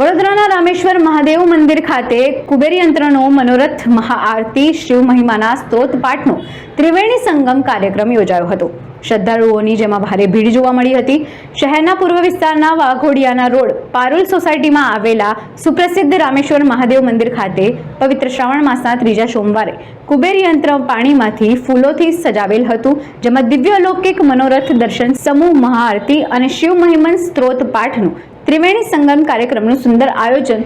વડોદરાના રામેશ્વર મહાદેવ મંદિર ખાતે કુબેર યંત્રનો મનોરથ મહાઆરતી શિવ મહિમાના સ્ત્રોત પાઠનો ત્રિવેણી સંગમ કાર્યક્રમ યોજાયો હતો. શ્રદ્ધાળુઓની જેમાં ભારે ભીડ જોવા મળી હતી. શહેરના પૂર્વ વિસ્તારના વાઘોડિયાના રોડ પારુલ સોસાયટીમાં આવેલા સુપ્રસિદ્ધ રામેશ્વર મહાદેવ મંદિર ખાતે પવિત્ર શ્રાવણ માસના ત્રીજા સોમવારે કુબેર યંત્ર પાણીમાંથી ફૂલોથી સજાવેલ હતું, જેમાં દિવ્ય અલૌકિક મનોરથ દર્શન, સમૂહ મહાઆરતી અને શિવ મહિમન સ્ત્રોત પાઠનું ત્રિવેણી સંગમ કાર્યક્રમનું સુંદર આયોજન